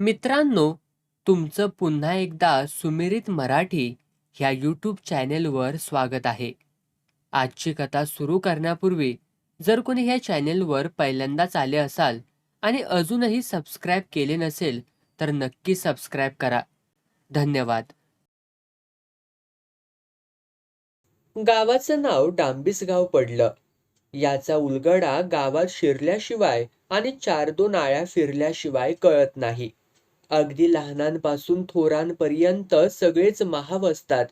मित्रांनो, तुमचं पुन्हा एकदा सुमिरित मराठी ह्या यूट्यूब चॅनेलवर स्वागत आहे. आजची कथा सुरू करण्यापूर्वी जर कोणी ह्या चॅनेलवर पहिल्यांदाच आले असाल आणि अजूनही सबस्क्राईब केले नसेल तर नक्की सबस्क्राईब करा. धन्यवाद. गावाचं नाव डांबिसगाव पडलं. याचा उलगडा गावात शिरल्याशिवाय आणि चार दोन आळ्या फिरल्याशिवाय कळत नाही. अगदी लहानांपासून थोरांपर्यंत सगळेच महाव असतात.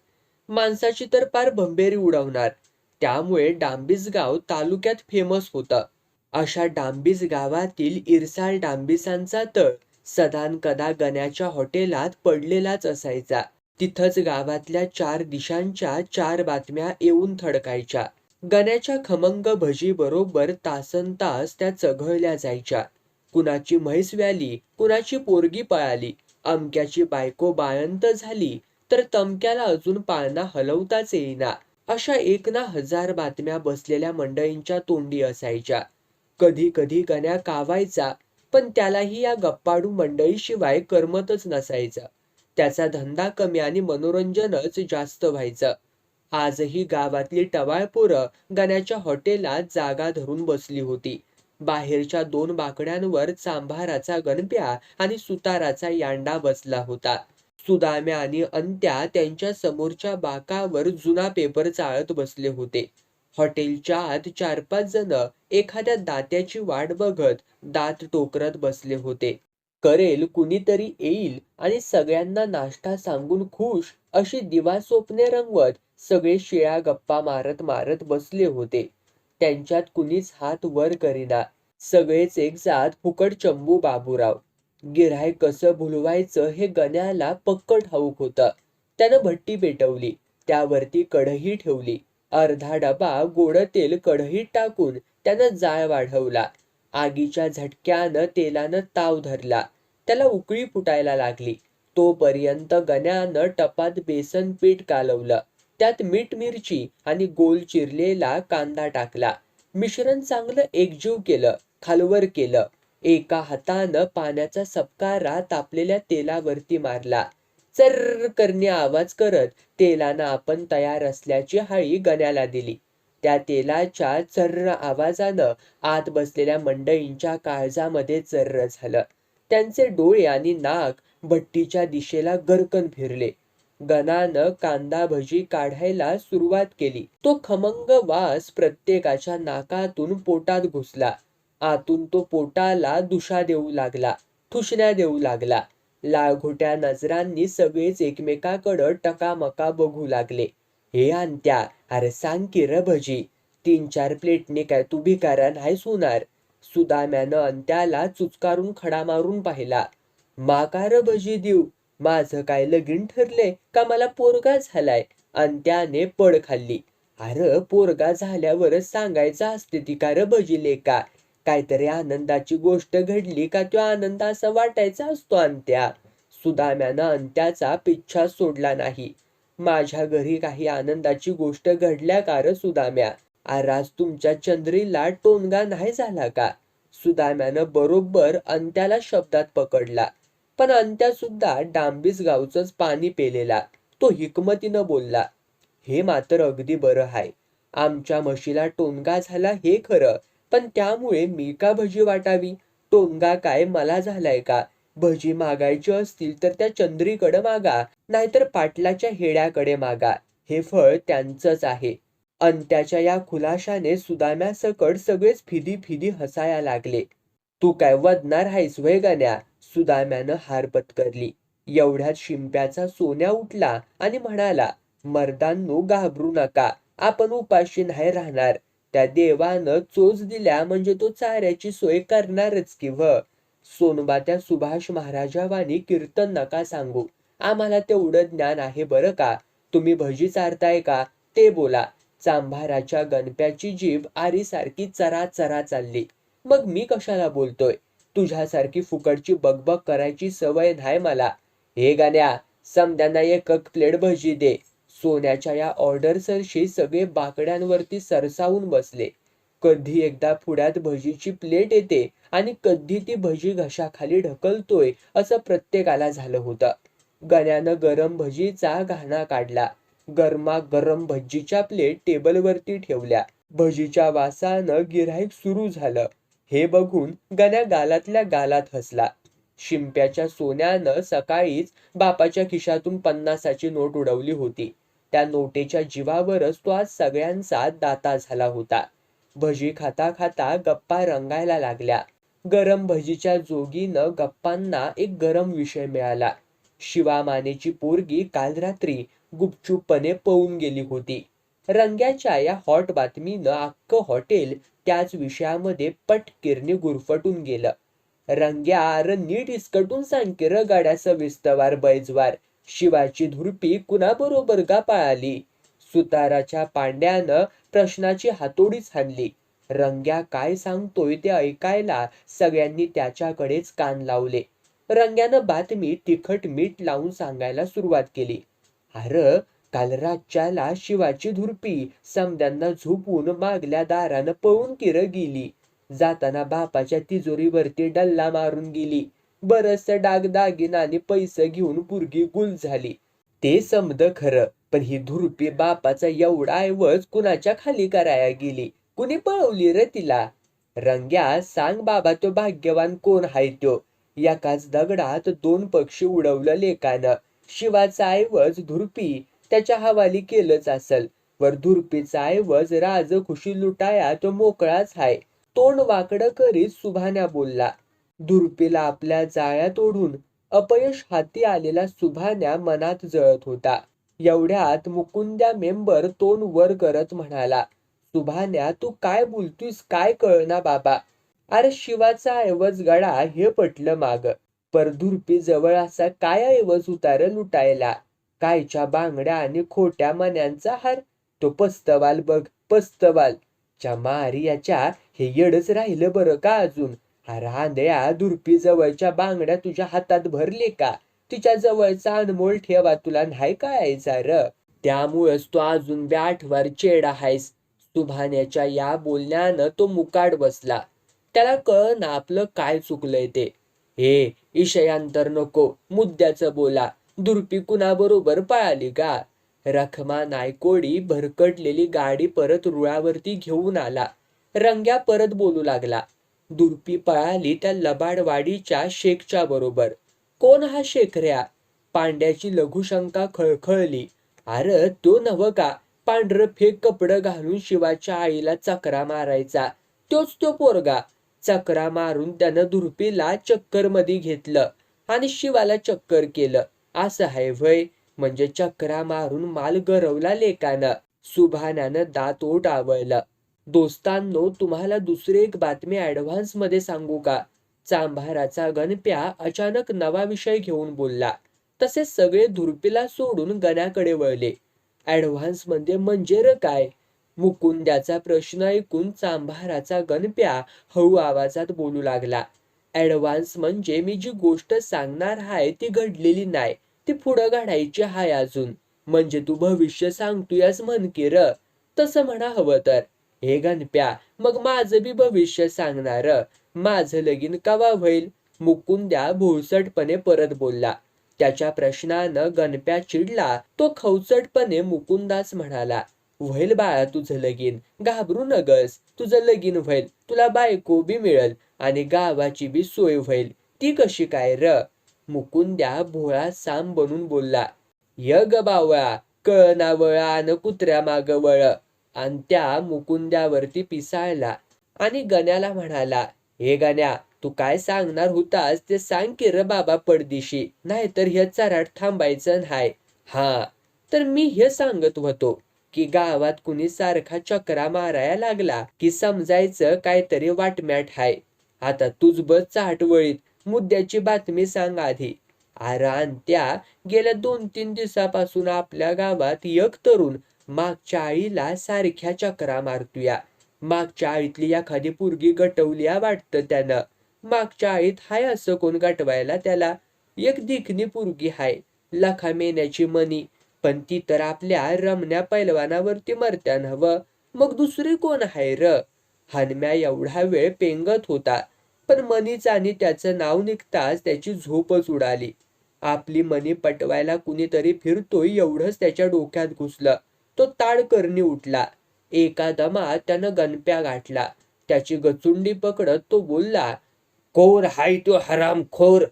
माणसाची तर पार भंबेरी उडवणार. त्यामुळे डांबीस गाव तालुक्यात फेमस होतं. अशा डांबीस गावातील इरसाल डांबिसांचा तळ सदानकदा गण्याच्या हॉटेलात पडलेलाच असायचा. तिथंच गावातल्या चार दिशांच्या चार बातम्या येऊन थडकायच्या. गण्याच्या खमंग भजी बरोबर तासनतास त्या चघळल्या जायच्या. कुणाची म्हैस व्याली, कुणाची पोरगी पळाली, अमक्याची बायको बाळंत झाली, तर तमक्याला अजून पाळणा हलवताच येईना. अशा एक ना हजार बातम्या बसलेल्या मंडळींच्या तोंडी असायच्या. कधी कधी गण्या कावायचा, पण त्यालाही या गप्पाडू मंडळीशिवाय करमतच नसायचं. त्याचा धंदा कमी आणि मनोरंजनच जास्त व्हायचं. आजही गावातली टवाळ पोरं गण्याच्या हॉटेलात जागा धरून बसली होती. बाहेरच्या दोन बाकड्यांवर चांभाराचा गणप्या आणि सुताराचा यांडा बसला होता. सुदाम्या आणि अंत्या त्यांच्या समोरच्या बाकावर जुना पेपर चाळत बसले होते. हॉटेलच्या आत चार पाच जण एखाद्या दात्याची वाट बघत दात टोकरत बसले होते. करेल कुणीतरी येईल आणि सगळ्यांना नाश्ता सांगून खुश अशी दिवा स्वप्ने रंगवत सगळे शिळ्या गप्पा मारत मारत बसले होते. त्यांच्यात कुणीच हात वर करीना. सगळेच एक जात फुकट चंबू बाबूराव. गिऱ्हाईक कसं भुलवायचं हे गण्याला पक्क ठाऊक होतं. त्यानं भट्टी पेटवली. त्यावरती कढई ठेवली. अर्धा डबा गोड तेल कढईत टाकून त्यानं जाळ वाढवला. आगीच्या झटक्यानं तेलानं ताव धरला. त्याला उकळी फुटायला लागली. तोपर्यंत गण्यानं टपात बेसन पीठ कालवलं. त्यात मीठ मिरची आणि गोल चिरलेला कांदा टाकला. मिश्रण चांगलं एकजीव केलं. खालवर केलं. एका हातानं पाण्याचा सपकारा तापलेल्या तेलावरती मारला. चर्र करणे आवाज करत तेलानं आपण तयार असल्याची हाळी गण्याला दिली. त्या तेलाच्या चर्र आवाजानं आत बसलेल्या मंडईंच्या काळजामध्ये चर्र झालं. त्यांचे डोळे आणि नाक भट्टीच्या दिशेला गरकन फिरले. गणानं कांदा भजी काढायला सुरुवात केली. तो खमंग वास प्रत्येकाच्या नाकातून पोटात घुसला. आतून तो पोटाला दुषा देऊ लागला. ठुशण्या देऊ लागला. लाळघोट्या नजरांनी सगळेच एकमेकाकडं टकामका बघू लागले. हे अंत्या, अरे सांग की र भजी. तीन चार प्लेटने काय तू भिकारा नाही सुनार सुदाम्यानं अंत्याला चुचकारून खडा मारून पाहिला. माका र भजी देऊ. माझं काय लगीन ठरलंय का मला पोरगा झालाय. अंत्याने पड खाल्ली. अरे पोरगा झाल्यावरच सांगायचं असते ती का र भजी का काहीतरी आनंदाची गोष्ट घडली का तो आनंद असा वाटायचा असतो अंत्या. सुदाम्यानं अंत्याचा पिच्छा सोडला नाही. माझ्या घरी काही आनंदाची गोष्ट घडल्या का र सुदाम्या. आज तुमच्या चंद्रीला टोनगा नाही झाला का. सुदाम्यानं बरोबर अंत्याला शब्दात पकडला. पण अंत्या सुद्धा डांबिस गावचंच पाणी पेलेला. तो हिकमतीनं बोलला. हे मात्र अगदी बरं हाय. आमच्या म्हशीला टोनगा झाला हे खरं, पण त्यामुळे मी का भजी वाटावी. टोनगा काय मला झालाय का. भजी मागायची असतील तर त्या चंद्रीकडे मागा, नाहीतर पाटलाच्या हेड्याकडे मागा. हे फळ त्यांचंच आहे. अंत्याच्या या खुलाशाने सुदाम्यासकट सगळेच फिदी फिदी हसाया लागले. तू काय वदणार हायस व्हय गण्या. सुदाम्यानं हार पत्करली. एवढ्यात शिंप्याचा सोन्या उठला आणि म्हणाला, मर्दांनो घाबरू नका. आपण उपाशी नाही राहणार. त्या देवानं चोच दिल्या म्हणजे तो चाऱ्याची सोय करणारच की व्ह. सोनबा त्या सुभाष महाराजावानी कीर्तन नका सांगू. आम्हाला तेवढं ज्ञान आहे बरं का. तुम्ही भजी चारताय का ते बोला. चांभाराच्या गणप्याची जीभ आरीसारखी चरा चरा चालली. मग मी कशाला बोलतोय. तुझ्यासारखी फुकटची बकबक करायची सवय नाही मला. हे गण्या, समद्यांना एक प्लेट भजी दे. सोन्याच्या या ऑर्डरसरशी सगळे बाकड्यांवरती सरसावून बसले. कधी एकदा पुढ्यात भजीची प्लेट येते आणि कधी ती भजी घशाखाली ढकलतोय असं प्रत्येकाला झालं होतं गण्यानं गरम भजीचा घाणा काढला गरमा गरम भजीच्या प्लेट टेबलवरती ठेवल्या भजीच्या वासानं गिऱ्हाईक सुरू झालं हे बघून गण्या गालातल्या गालात हसला. शिंप्याच्या सोन्यानं सकाळीच बापाच्या खिशातून पन्नासाची नोट उडवली होती. त्या नोटेच्या जीवावरच तो आज सगळ्यांचा दाता झाला होता. भजी खाता खाता गप्पा रंगायला लागल्या. गरम भजीच्या जोगीनं गप्पांना एक गरम विषय मिळाला. शिवामानेची पोरगी काल रात्री गुपचूपपणे पळून गेली होती. रंग्याच्या या हॉट बातमीनं अख्खं हॉटेल त्याच विषयामध्ये पटकिरणी गुरफटून गेलं. रंग्या र नीट इसकटून सांग की र गाड्या विस्तवार बैजवार. शिवाची धुरपी कुणाबरोबर का पळाली? सुताराच्या पांड्यानं प्रश्नाची हातोडीच हाणली. रंग्या काय सांगतोय ते ऐकायला सगळ्यांनी त्याच्याकडेच कान लावले. रंग्यानं बातमी तिखट मीठ लावून सांगायला सुरुवात केली. अर काल रातच्याला शिवाची धुरपी समद्यांना झोपून मागल्या दारानं पळून किर गेली जाताना बापाच्या तिजोरीवरती डल्ला मारून गेली. बरस डागदागिना आणि पैसे घेऊन पुरगी गुल झाली. ते समद खरं पण ही धुरपी बापाचा एवढा ऐवज कुणाच्या खाली कराया गेली? कुणी पळवली रे तिला? रंग्या सांग बाबा तो भाग्यवान कोण हाय त्यो एकाच दगडात दोन पक्षी उडवलं लेकानं. शिवाचा ऐवज धुरपी त्याच्या हवाली केलंच असल. वर धुरपीचा ऐवज राज खुशी लुटाया तो मोकळाच हाय. तोंड वाकडं करीत सुभान्या बोलला. धुरपीला आपल्या जाळ्यात ओढून अपयश हाती आलेला सुभाण्या मनात जळत होता. एवढ्यात मुकुंद्या मेंबर तोंड वर करत म्हणाला सुभान्या तू काय बोलतोयस? काय कळना बाबा. अरे शिवाचा ऐवज गडा हे पटलं माग. पर धुरपी जवळ असा काय ऐवज उतार लुटायला? कायच्या बांगड्या आणि खोट्या मन्यांचा हार. तो पस्तवाल बघ पस्तवाल. च्या मारियाच्या हे येडच राहिलं बरं का अजून? हा रांदळ्या धुरपी जवळच्या बांगड्या तुझ्या हातात भरले का? तिच्या जवळचा अनमोल ठेवा तुला नाही कळायचा र त्यामुळेच तो अजून बी आठवार चेडा हायस. सुभाण्याच्या या बोलण्यानं तो मुकाट बसला. त्याला कळ ना आपलं काय चुकलंय ते. हे इशयांतर नको मुद्द्याचं बोला. दुर्पी कुणाबरोबर पळाली का रखमा नायकोडी भरकटलेली गाडी परत रुळावरती घेऊन आला. रंग्या परत बोलू लागला. दुर्पी पळाली त्या लबाडवाडीच्या शेखच्या बरोबर. कोण हा शेखऱ्या पांड्याची लघुशंका खळखळली. अर तो नव का? पांढरं फेक कपडं घालून शिवाच्या आईला चकरा मारायचा. तोच तो पोरगा. चकरा मारून त्यानं दुर्पीला चक्करमध्ये घेतलं आणि शिवाला चक्कर केलं. असं आहे वय म्हणजे चक्रा मारून माल गरवला लेकानं. सुभानानं दात ओट आवळलं दोस्तांनो तुम्हाला दुसरी एक बातमी ऍडव्हान्समध्ये सांगू का? चांभाराचा गणप्या अचानक नवा विषय घेऊन बोलला. तसेच सगळे धुरपीला सोडून गण्याकडे वळले. ऍडव्हान्समध्ये म्हणजे र काय? मुकुंद्याचा प्रश्न ऐकून चांभाराचा गणप्या हळू आवाजात बोलू लागला. ॲडव्हान्स म्हणजे मी जी गोष्ट सांगणार हाय ती घडलेली नाही ती पुढं घडायची हाय अजून. म्हणजे तू भविष्य सांगतोयस म्हण की र तसं म्हणा हवं तर. हे गणप्या मग माझं बी भविष्य सांगणार. माझं लगीन कवा होईल? मुकुंद्या भोळसटपणे परत बोलला. त्याच्या प्रश्नानं गणप्या चिडला. तो खवचटपणे मुकुंदास म्हणाला व्हाईल बाळा तुझं लगीन. घाबरू नगस. तुझं लगीन व्हाईल तुला बायको बी मिळेल. आणि गावाची बी सोय होईल ती कशी काय र? मुकुंद्या भोळा साम बनून बोलला. य ग बावळा कळना वळा आणि कुत्र्या माग वळ. आणि त्या मुकुंद्यावरती पिसाळला आणि गण्याला म्हणाला हे गण्या तू काय सांगणार होतास ते सांग की र बाबा पडदिशी नाहीतर हे चराट थांबायचं नाही हा तर मी हे सांगत होतो की गावात कुणी सारखा चक्रा मारायला लागला की समजायचं काहीतरी वाटम्याट हाय. आता तुझ बस चाटवळीत मुद्द्याची बातमी सांग आधी. आरान त्या गेल्या दोन तीन दिवसापासून आपल्या गावात एक तरुण मागच्या आईला सारख्या चक्रा मारतोया. मागच्या आळीतली एखादी पुरगी गटवली वाटतं त्यानं. मागच्या आळीत हाय असं कोण गटवायला त्याला? एक दिखणी पुरगी हाय लखा मेण्याची मनी. पण ती तर आपल्या रमण्या पैलवानावरती मरत्या हवं. मग दुसरी कोण हाय र? हनम्या एवढा वेळ पेंगत होता. पण मनीचं आणि त्याचं नाव निघताच त्याची झोपच उडाली. आपली मनी पटवायला कुणीतरी फिरतोय एवढंच त्याच्या डोक्यात घुसलं. तो ताडकर्णी उठला. एका दमात त्यानं गणप्या गाठला. त्याची गचुंडी पकडत तो बोलला कोर हाय तो हरामखोर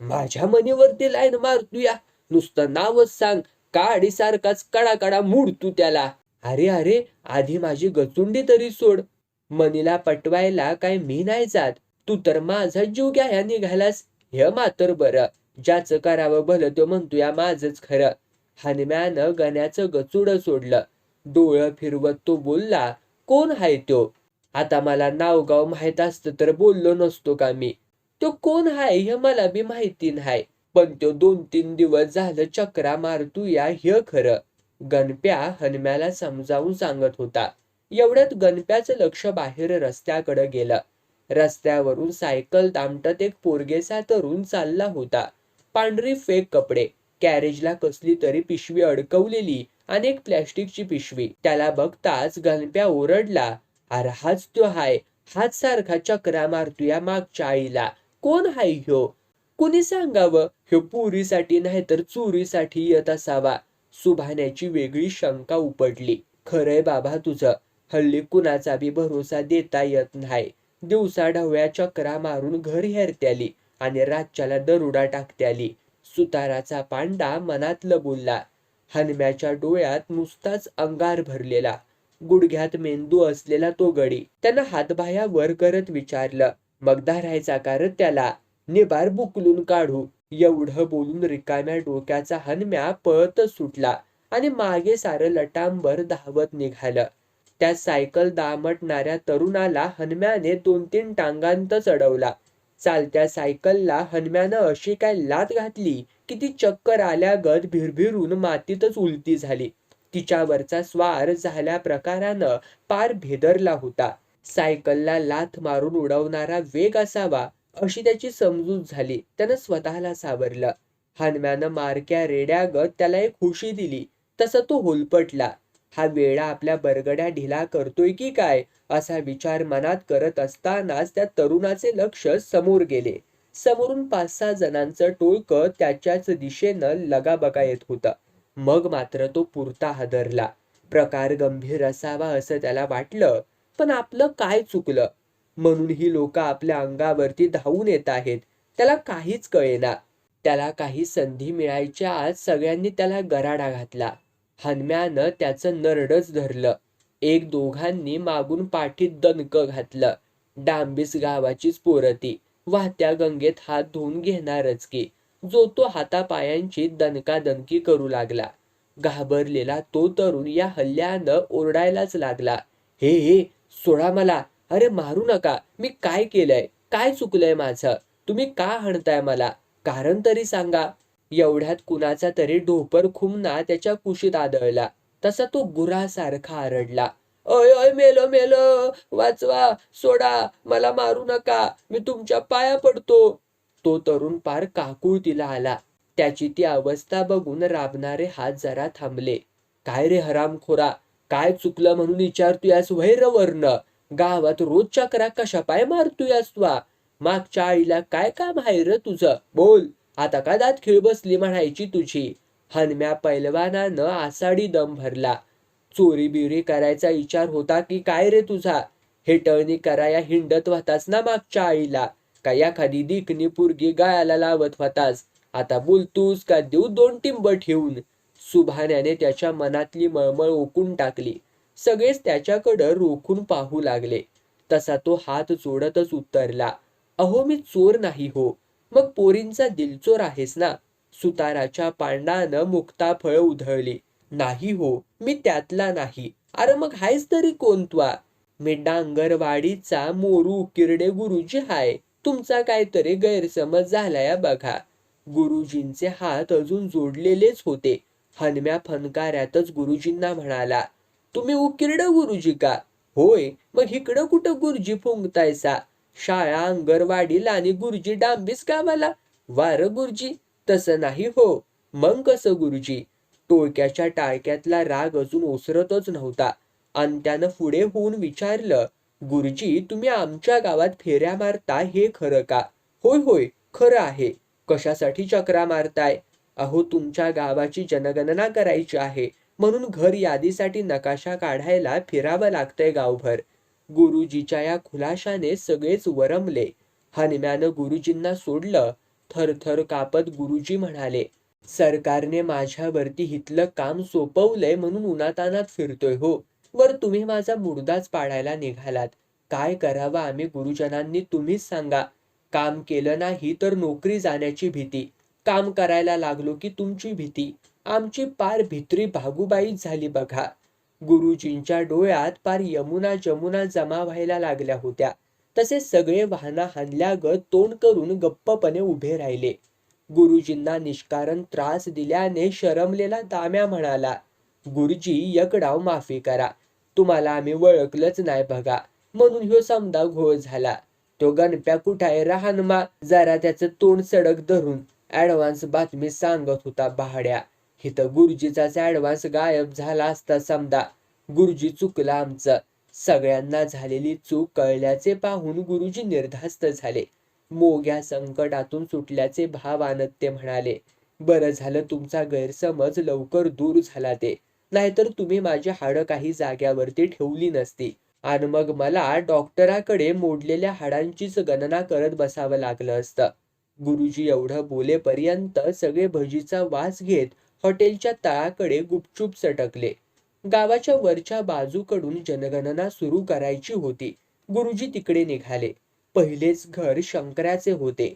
माझ्या मनीवरती लाईन मार मारतूया नुसतं नावच सांग. काडी सारखाच कडा कडा मूड तू त्याला. अरे अरे आधी माझी गचुंडी तरी सोड. मनीला पटवायला काय मी नाही जात. तू तर माझा जीव घ्याया निघालास. हे मातर बरं. ज्याचं करावं भलं तो म्हणतोया माझच खरं. हनम्यानं गण्याचं गचुड सोडलं. डोळं फिरवत तो बोलला कोण हाय तो? आता मला नावगाव माहीत असतं तर बोललो नसतो का मी? तो कोण हाय हे मला बी माहिती नाही. पण तो दोन तीन दिवस झालं चक्रा मारतूया हे खरं. गणप्या हनम्याला समजावून सांगत होता. एवढ्यात गणप्याचं लक्ष बाहेर रस्त्याकडे गेलं. रस्त्यावरून सायकल दामटत एक पोरगेसा तरुण चालला होता. पांढरे फेक कपडे. कॅरेजला कसली तरी पिशवी अडकवलेली आणि एक प्लॅस्टिकची पिशवी. त्याला बघताच गणप्या ओरडला अरे हाच तो हाय. हाच सारखा चक्रा मारतोया मागच्या आईला. कोण हाय ह्यो? कुणी सांगावं? ह्यो पुरीसाठी नाही तर चोरीसाठी येत असावा. सुभाण्याची वेगळी शंका उपडली खरंय बाबा तुझं. हल्ली कुणाचा बी भरोसा देता येत नाही. दिवसा ढवळ्या चक्रा मारून घर हेरत्याली आणि रातच्याला दरुडा टाकत्याली. सुताराचा पांडा मनातलं बोलला हनम्याच्या डोळ्यात नुसताच अंगार भरलेला. गुडघ्यात मेंदू असलेला तो गडी त्यानं हातभाया वर करत विचारलं मग धारायचा कारत त्याला? निबार बुकलून काढू. एवढं बोलून रिकाम्या डोक्याचा हनम्या पळतच सुटला आणि मागे सारं लटांबर धावत निघालं. त्या सायकल दामटणाऱ्या तरुणाला हनम्याने दोन तीन टांगांत चढवला. चालत्या सायकलला हनम्यानं अशी काय लात घातली की ती चक्कर आल्यागत भिरभिरून मातीतच उलटी झाली. तिच्यावरचा स्वार झाल्या प्रकारानं पार भेदरला होता. सायकलला लाथ मारून उडवणारा वेग असावा अशी त्याची समजूत झाली. त्यानं स्वतःला सावरलं. हनम्यानं मारक्या रेड्यागत त्याला एक खुशी दिली. तसा तो होलपटला. हा वेळा आपल्या बरगड्या ढिला करतोय की काय? असा विचार मनात करत असतानाच त्या तरुणाचे लक्ष समोर गेले. समोरून पाच सहा जणांचं टोळकं त्याच्याच दिशेनं लगाबगा येत होतं. मग मात्र तो पुरता हादरला. प्रकार गंभीर असावा असं त्याला वाटलं पण आपलं काय चुकलं? म्हणून ही लोक आपल्या अंगावरती धावून येत आहेत. त्याला काहीच कळेना. त्याला काही संधी मिळायच्या आज सगळ्यांनी त्याला गराडा घातला. हनम्यानं त्याचं नरडच धरलं. एक दोघांनी मागून पाठीत दणकं घातलं. डांबीस गावाचीच पोरती वाहत्या गंगेत हात धुवून घेणारच की. जो तो हातापायांची दणकादणकी करू लागला. घाबरलेला तो तरुण या हल्ल्यानं ओरडायलाच लागला. हे हे सोडा मला. अरे मारू नका. मी काय केलंय? काय चुकलंय माझं? तुम्ही का हणताय मला? कारण तरी सांगा. एवढ्यात कुणाचा तरी ढोपर खुमना त्याच्या कुशीत आदळला. तसा तो गुरासारखा आरडला. अय अय मेलो मेलो. वाचवा सोडा. मला मारू नका. मी तुमच्या पाया पडतो. तो तरुण पार काकुळतीला आला. त्याची ती अवस्था बघून राबणारे हात जरा थांबले. काय रे हरामखोरा? काय चुकलं म्हणून विचारतोयास वैरवर्ण? गावात रोज चक्रा कशा पाय मारतोयास वा मागच्या आईला काय काम आहे र तुझं? बोल. आता का दात खिळ बसली म्हणायची तुझी. हनम्या पैलवानानं आसाडी दम भरला. चोरी बिरी करायचा विचार होता की काय रे तुझा? हेटळणी कराया हिंडत होतास ना मागच्या आईला. का एखादी दिकनी पुरगी गायाला लावत होतास आता बोलतूस का देऊ दोन टिंब ठेवून सुभाण्याने त्याच्या मनातली मळमळ ओकून टाकली. सगळेच त्याच्याकडं रोखून पाहू लागले. तसा तो हात जोडतच उतरला. अहो मी चोर नाही हो. मग पोरींचा दिलचोर आहेस ना? सुताराच्या पांडानं मुक्ता फळ उधळली. नाही हो मी त्यातला नाही. अरे मग हायस तरी कोण त्वा? मी डांगरवाडीचा मोरू किरडे गुरुजी हाय. तुमचा काहीतरी गैरसमज झालाय बघा. गुरुजींचे हात अजून जोडलेलेच होते. हनम्या फनकाऱ्यातच गुरुजींना म्हणाला तुम्ही उकिरड गुरुजी का? होय मग इकडं कुठं गुरुजी फुंकतायसा? शाळा अंगरवाडीला आणि गुरुजी डांबीस गावाला. वार गुरुजी तसं नाही हो. मग कसं गुरुजी? टोळक्याच्या टाळक्यातला राग अजून ओसरतच नव्हता. आणि त्यानं पुढे होऊन विचारलं गुरुजी तुम्ही आमच्या गावात फेऱ्या मारता हे खरं का? होय होय खरं आहे. कशासाठी चक्रा मारताय? अहो तुमच्या गावाची जनगणना करायची आहे. म्हणून घर यादीसाठी नकाशा काढायला फिरावं लागतंय गावभर. गुरुजीच्या या खुलाशाने सगळेच वरमले. हनम्यानं गुरुजींना सोडलं थरथर कापत गुरुजी म्हणाले सरकारने माझ्यावरती हितलं काम सोपवलंय म्हणून उन्हातानात फिरतोय हो. वर तुम्ही माझा मुर्दाच पाडायला निघालात. काय करावं आम्ही गुरुजनांनी तुम्हीच सांगा. काम केलं नाही तर नोकरी जाण्याची भीती. काम करायला लागलो की तुमची भीती. आमची पार भित्री भागूबाईच झाली बघा. गुरुजींच्या डोळ्यात पार यमुना जमुना जमा व्हायला लागल्या होत्या. तसे सगळे वाहना हानल्यागत तोंड करून गप्पपणे उभे राहिले. गुरुजींना निष्कारण त्रास दिल्याने शरमलेला दाम्या म्हणाला गुरुजी यकडाव माफी करा. तुम्हाला आम्ही ओळखलंच नाही बघा. म्हणून ह्यो समदा घोळ झाला. तो गणप्या कुठाय राहणमा जरा त्याचं तोंड सडक धरून ऍडव्हान्स बातमी सांगत होता बहाड्या. इथं गुरुजीचाच ऍडव्हान्स गायब झाला असता समजा गुरुजी चुकला आमचं. सगळ्यांना झालेली चूक कळल्याचे पाहून गुरुजी निर्धास्त झाले. मोग्या संकटातून सुटल्याचे भाव आणत ते म्हणाले बरं झालं तुमचा गैरसमज लवकर दूर झाला ते. नाहीतर तुम्ही माझी हाडं काही जाग्यावरती ठेवली नसती. आणि मग मला डॉक्टराकडे मोडलेल्या हाडांचीच गणना करत बसावं लागलं असतं. गुरुजी एवढं बोलेपर्यंत सगळे भजीचा वास घेत हॉटेलच्या तळाकडे गुपचूप सटकले. गावाच्या वरच्या बाजूकडून जनगणना सुरू करायची होती. गुरुजी तिकडे निघाले. पहिलेच घर शंकराचे होते.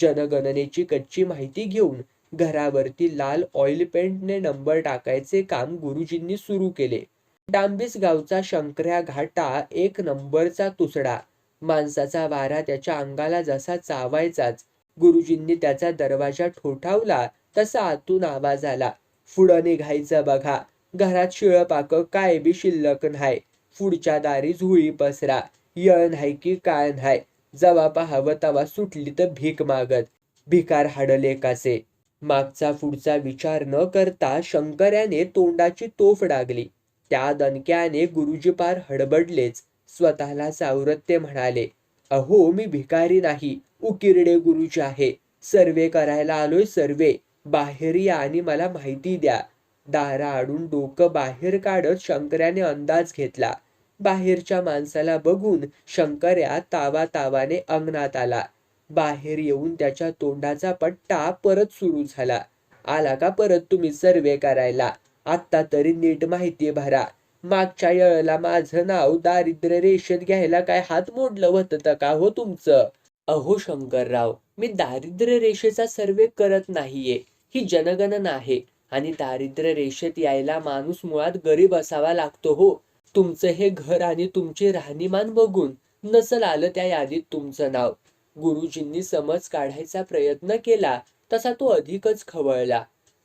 जनगणनेची कच्ची माहिती घेऊन घरावरती लाल ऑइल पेंटने नंबर टाकायचे काम गुरुजींनी सुरू केले. डांबीस गावचा शंकऱ्या घाटा एक नंबरचा तुसडा. माणसाचा वारा त्याच्या अंगाला जसा चावायचाच. गुरुजींनी त्याचा दरवाजा ठोठावला तसा आतून आवाज आला? पुढं निघायचं बघा. घरात शिळपाक काय बी शिल्लक नाही. पुढच्या दारी झुळी पसरा. यळ नाही की काय नाही. जवा पाहावं तवा सुटली तर भीक मागत. भिकार हाडले कासे मागचा पुढचा विचार न करता शंकर्याने तोंडाची तोफ डागली. त्या दणक्याने गुरुजी पार हडबडलेच. स्वतःला सावरत ते म्हणाले अहो मी भिकारी नाही. उकिरडे गुरुजी आहे. सर्वे करायला आलोय सर्वे. बाहेर या आणि मला माहिती द्या. दारा आडून डोकं बाहेर काढत शंकर्याने अंदाज घेतला. बाहेरच्या माणसाला बघून शंकर्या तावा तावाने अंगणात आला. बाहेर येऊन त्याच्या तोंडाचा पट्टा परत सुरू झाला. आला का परत तुम्ही सर्वे करायला? आत्ता तरी नीट माहिती भरा. मागच्या येळेला माझं नाव दारिद्र्य रेषेत घ्यायला काय हात मोडलं होतं का हो तुमचं? अहो शंकरराव मी दारिद्र्य रेषेचा सर्वे करत नाहीये. ही जनगणना आहे आणि दारिद्र्य रेषेत यायला माणूस मुळात गरीब असावा लागतो हो. तुमचं हे घर आणि तुमचे राहणीमान बघून नसल आलं त्या यादीत तुमचं नाव. गुरुजींनी समज काढायचा प्रयत्न केला तसा तो अधिकच खवळला.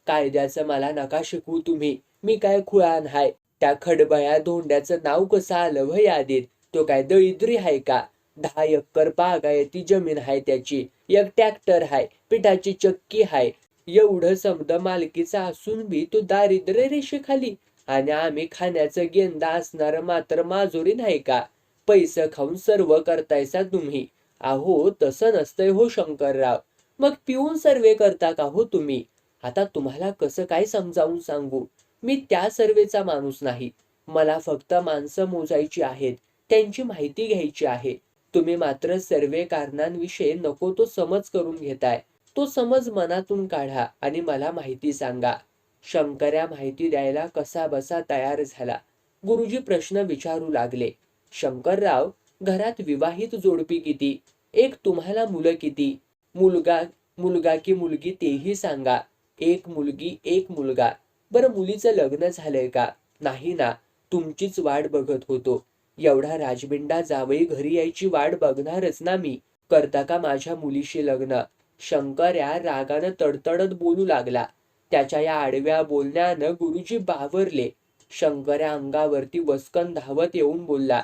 कायद्याचं मला नका शिकवू तुम्ही मी काय खुळान हाय. त्या खडबया धोंड्याचं नाव कसं आलं व यादीत? तो काय दळिद्री हाय का? दहा एकर बागायती जमीन हाय त्याची. एक ट्रॅक्टर हाय पिठाची चक्की हाय. एवढं समद मालकीचा असून बी तो दारिद्र्य रेषेखाली. आणि आम्ही खाण्याचं गेंदा असणार मात्र माजुरी नाही का? पैसे खाऊन सर्व करतायसा तुम्ही. आहो तसं नसतंय हो शंकरराव. मग पिऊन सर्वे करता का हो तुम्ही? आता तुम्हाला कसं काय समजावून सांगू? मी त्या सर्वेचा माणूस नाही. मला फक्त माणसं मोजायची आहेत. त्यांची माहिती घ्यायची आहे. तुम्ही मात्र सर्वे कारणांविषयी नको तो समज करून घेताय. तो समज मनातून काढा आणि मला माहिती सांगा. शंकर्या माहिती द्यायला कसा बसा तयार झाला. गुरुजी प्रश्न विचारू लागले. शंकरराव घरात विवाहित जोडपी किती? एक तुम्हाला मुलं किती? मुलगा मुलगा की मुलगी तेही सांगा. एक मुलगी एक मुलगा. बरं मुलीचं लग्न झालंय का? नाही ना. तुमचीच वाट बघत होतो. एवढा राजबिंडा जावई घरी यायची वाट बघणारच ना मी. करता का माझ्या मुलीशी लग्न? शंकर्या रागानं तडतडत बोलू लागला. त्याच्या या आडव्या बोलण्यानं गुरुजी बावरले. शंकर्या अंगावरती वस्कन धावत येऊन बोलला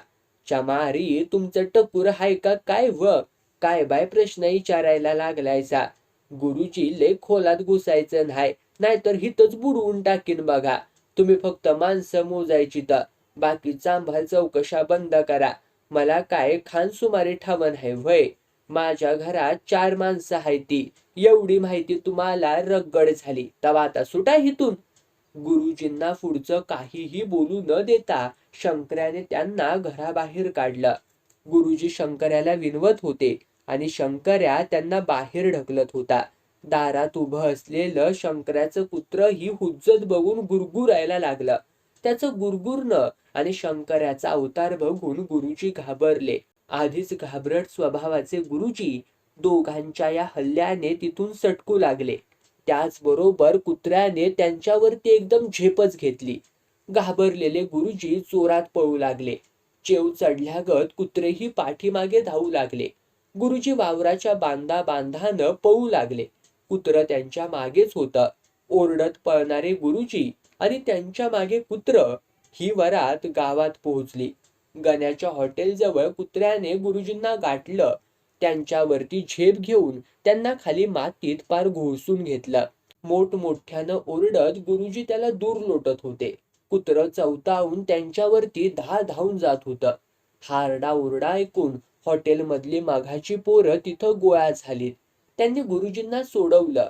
चमारी तुमचं टपूर हाय का? काय व? काय बाय प्रश्न विचारायला लागलायचा गुरुजी लय खोलात घुसायचं नाही नाहीतर हिथच बुडवून टाकीन बघा. तुम्ही फक्त माणसं मोजायची तर. बाकी चांभाल चौकशा बंद करा. मला काय खान सुमारे ठावण आहे व्हय? माझ्या घरात चार माणसं आहेत ती. एवढी माहिती तुम्हाला रगड झाली. तवा आता सुटा हितून गुरुजींना पुढचं काहीही बोलू न देता शंकर्याने त्यांना घराबाहेर काढलं. गुरुजी शंकर्याला विनवत होते आणि शंकर्या त्यांना बाहेर ढकलत होता. दारात उभं असलेलं शंकराचं कुत्र ही हुज्जत बघून गुरगुरायला लागलं. त्याचं गुरगुरणं आणि शंकराचा अवतार बघून गुरुजी घाबरले. आधीच घाबरट स्वभावाचे गुरुजी दोघांच्या या हल्ल्याने तिथून सटकू लागले. त्याचबरोबर कुत्र्याने त्यांच्यावरती एकदम झेपच घेतली. घाबरलेले गुरुजी चोरात पळू लागले. चेव चढल्यागत कुत्रेही पाठीमागे धावू लागले. गुरुजी वावराच्या बांधा बांधानं पळू लागले. कुत्र त्यांच्या मागेच होतं. ओरडत पळणारे गुरुजी आणि त्यांच्या मागे कुत्र ही वरात गावात पोहोचली. गण्याच्या हॉटेलजवळ कुत्र्याने गुरुजींना गाठलं. त्यांच्यावरती झेप घेऊन त्यांना खाली मातीत पार घोळसून घेतलं. मोठमोठ्यानं ओरडत गुरुजी त्याला दूर लोटत होते. कुत्र चवतावून त्यांच्यावरती धा धावून जात होतं. हारडा ओरडा ऐकून हॉटेलमधली माघाची पोरं तिथं गोळा झाली त्यांनी गुरुजींना सोडवलं.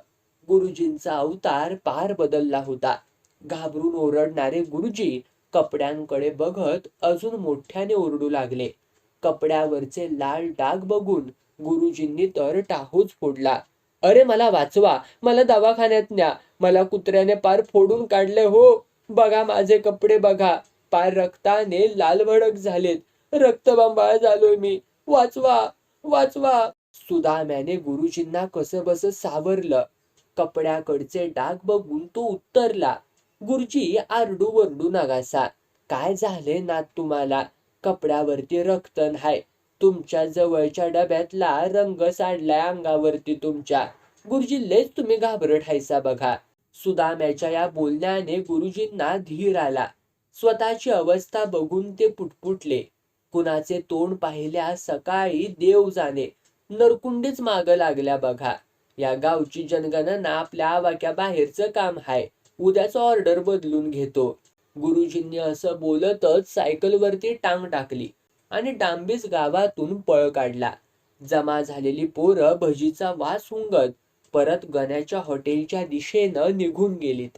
गुरुजींचा अवतार पार बदलला होता. घाबरून ओरडणारे गुरुजी कपड्यांकडे बघत अजून मोठ्याने ओरडू लागले. कपड्यावरचे लाल डाग बघून गुरुजींनी तर टाहूच फोडला. अरे मला वाचवा मला दवाखान्यात न्या मला कुत्र्याने पार फोडून काढले हो. बघा माझे कपडे बघा. पार रक्ताने लाल भडक झालेत. रक्तबंबाळ झालोय मी. वाचवा वाचवा. सुदाम्याने गुरुजींना कसं बस सावरलं. कपड्याकडचे डाग बघून तो उत्तरला. गुरुजी आरडू वरडू नगासा काय झाले ना तुम्हाला? कपड्यावरती रक्त हाय तुमच्या जवळच्या डब्यातला रंग साडलाय अंगावरती तुमच्या. गुरुजी लेच तुम्ही घाबरट हायसा बघा. सुदाम्याच्या या बोलण्याने गुरुजींना धीर आला. स्वतःची अवस्था बघून ते पुटपुटले. कुणाचे तोंड पाहिल्या सकाळी देव जाणे. नरकुंडीच माग लागल्या बघा. या गावची जनगणना आपल्या आवाक्या बाहेरचं काम हाय. उद्याचा ऑर्डर बदलून घेतो. गुरुजींनी असं बोलतच सायकलवरती टांग टाकली आणि डांबीस गावातून पळ काढला. जमा झालेली पोरं भजीचा वास हुंगत परत गण्याच्या हॉटेलच्या दिशेनं निघून गेलीत.